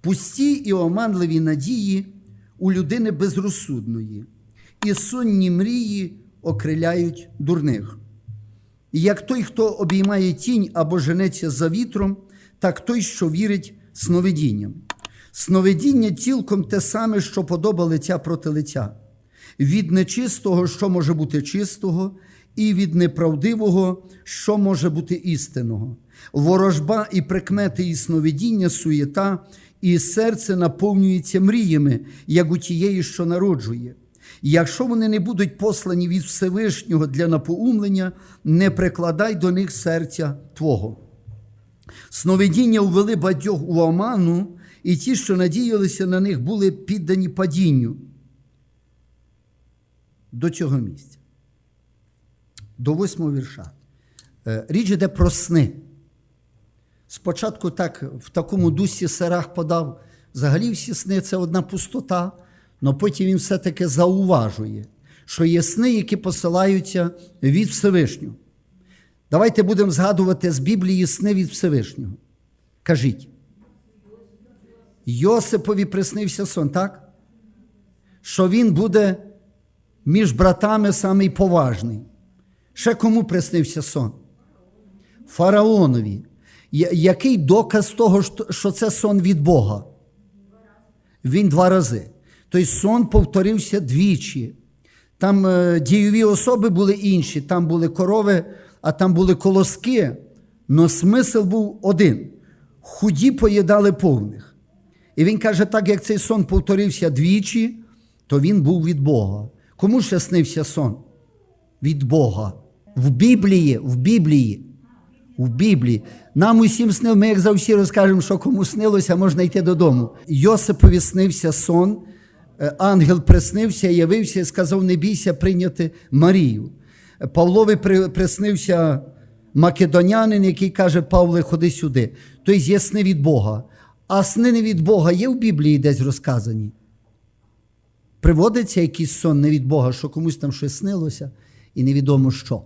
пусті і оманливі надії у людини безрозсудної, і сонні мрії окриляють дурних. І як той, хто обіймає тінь або женеться за вітром, так той, що вірить сновидінням. Сновидіння цілком те саме, що подоба лиця проти лиця. Від нечистого, що може бути чистого, і від неправдивого, що може бути істинного. Ворожба і прикмети і сновидіння, суєта, і серце наповнюється мріями, як у тієї, що народжує. Якщо вони не будуть послані від Всевишнього для напоумлення, не прикладай до них серця Твого. Сновидіння увели багатьох у оману, і ті, що надіялися на них, були піддані падінню до цього місця. До восьмого вірша. Е, Річ іде про сни. Спочатку так в такому дусі Серах подав, взагалі всі сни це одна пустота, але потім він все-таки зауважує, що є сни, які посилаються від Всевишнього. Давайте будемо згадувати з Біблії сни від Всевишнього. Кажіть. Йосипові приснився сон, так? Що він буде між братами самий поважний. Ще кому приснився сон? Фараонові. Який доказ того, що- що це сон від Бога? Він два рази. Той сон повторився двічі. Там е, дієві особи були інші, там були корови, а там були колоски. Но смисл був один: худі поїдали повних. І він каже, так як цей сон повторився двічі, то він був від Бога. Кому ще снився сон? Від Бога. В Біблії, в Біблії. В Біблії. Нам усім снив, ми як завжди розкажемо, що кому снилося, можна йти додому. Йосипові снився сон, е, ангел приснився, явився і сказав: не бійся прийняти Марію. Е, Павлові приснився македонянин, який каже: Павле, ходи сюди. Тобто є сни від Бога. А сни не від Бога є в Біблії десь розказані. Приводиться якийсь сон не від Бога, що комусь там щось снилося, і невідомо що.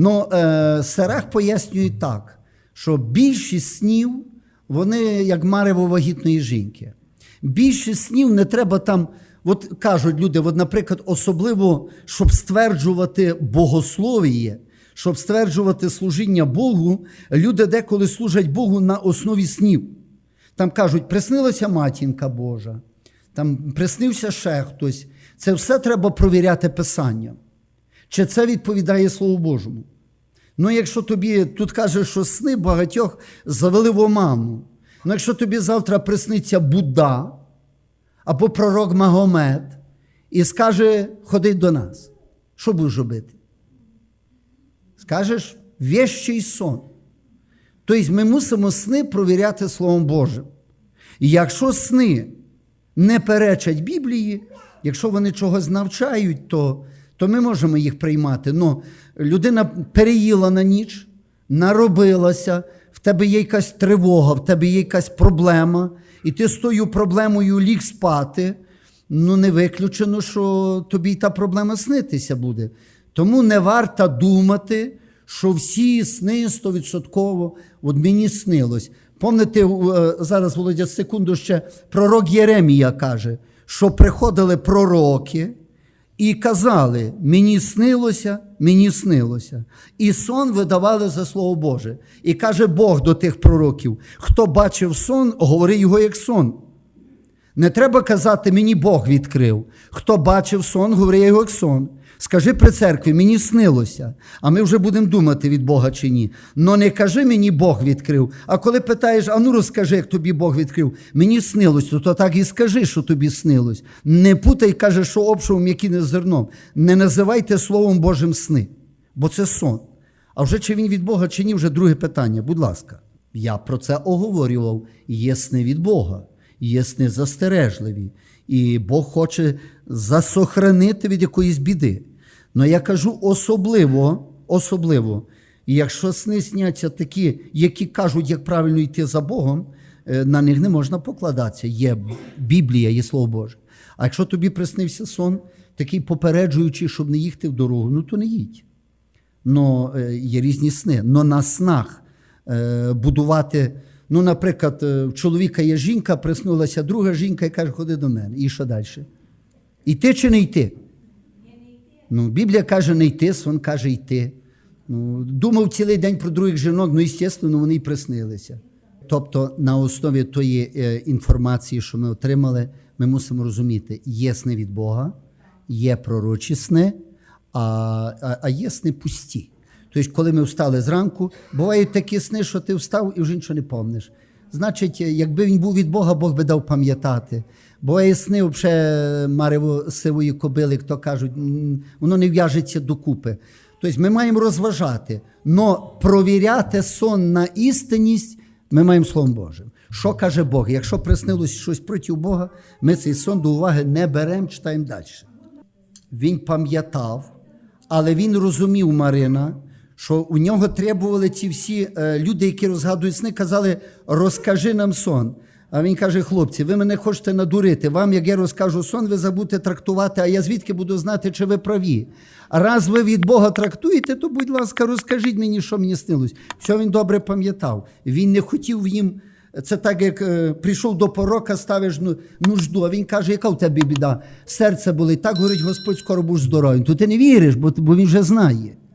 Ну, е, Серех пояснює так, що більшість снів, вони як марево вагітної жінки. Більшість снів не треба там, от кажуть люди, от, наприклад, особливо, щоб стверджувати богословіє, щоб стверджувати служіння Богу, люди деколи служать Богу на основі снів. Там кажуть, приснилася матінка Божа, там приснився ще хтось. Це все треба провіряти Писанням. Чи це відповідає Слову Божому? Ну, якщо тобі тут каже, що сни багатьох завели в оману. Ну, якщо тобі завтра присниться Будда або пророк Магомед і скаже, ходи до нас, що будеш робити? Скажеш вещий сон. Тобто ми мусимо сни провіряти Словом Божим. І якщо сни не перечать Біблії, якщо вони чогось навчають, то, то ми можемо їх приймати. Но людина переїла на ніч, наробилася, в тебе є якась тривога, в тебе є якась проблема, і ти з тою проблемою ліг спати. Ну, не виключено, що тобі та проблема снитися буде. Тому не варто думати, що всі сни стовідсотково от мені снилось. Помните, е, зараз, Володя, секунду ще пророк Єремія каже, що приходили пророки і казали: мені снилося, мені снилося. І сон видавали за слово Боже. І каже Бог до тих пророків: хто бачив сон, говори його як сон. Не треба казати, мені Бог відкрив. Хто бачив сон, говори його як сон. Скажи при церкві, мені снилося, а ми вже будемо думати від Бога чи ні. Но не кажи мені Бог відкрив. А коли питаєш, а ну розкажи, як тобі Бог відкрив, мені снилось, то так і скажи, що тобі снилось. Не путай, каже, що обшовом, який не зерном. Не називайте Словом Божим сни, бо це сон. А вже чи він від Бога, чи ні, вже друге питання. Будь ласка. Я про це оговорював. Є сни від Бога, є сни застережливі. І Бог хоче засохранити від якоїсь біди. Но я кажу особливо, особливо, якщо сни сняться такі, які кажуть, як правильно йти за Богом, е, на них не можна покладатися. Є Біблія, є Слово Боже. А якщо тобі приснився сон, такий попереджуючий, щоб не їхати в дорогу, ну то не їдь. Но е, є різні сни. Но на снах е, будувати Ну, наприклад, е, в чоловіка є жінка, приснулася друга жінка і каже, ходи до мене. І що далі? Йти чи не йти? Ну, Біблія каже не йти, сон каже йти. Ну, думав цілий день про других жінок, ну, звісно, вони й приснилися. Тобто, на основі тої е, інформації, що ми отримали, ми мусимо розуміти, є сни від Бога, є пророчі сни, а, а, а є сни пусті. Тобто, коли ми встали зранку, бувають такі сни, що ти встав і вже нічого не помниш. Значить, е, якби він був від Бога, Бог би дав пам'ятати. Буває сни взагалі марево сивої кобили, як то кажуть, воно не в'яжеться докупи. Тобто ми маємо розважати, але провіряти сон на істинність ми маємо Словом Божим. Що каже Бог? Якщо приснилось щось проти Бога, ми цей сон до уваги не беремо, читаємо далі. Він пам'ятав, але він розумів Марина, що у нього требували ці всі е, люди, які розгадують сни, казали, розкажи нам сон. А він каже: хлопці, ви мене хочете надурити. Вам, як я розкажу сон, ви забудете трактувати, а я звідки буду знати, чи ви праві. А раз ви від Бога трактуєте, то, будь ласка, розкажіть мені, що мені снилось. Все він добре пам'ятав. Він не хотів їм. Це так, як е, прийшов до порока, ставиш ну, нужду, а він каже, яка в тебе біда? Серце болить, так говорить Господь, скоро будеш здоровим. То ти не віриш, бо, бо він вже знає.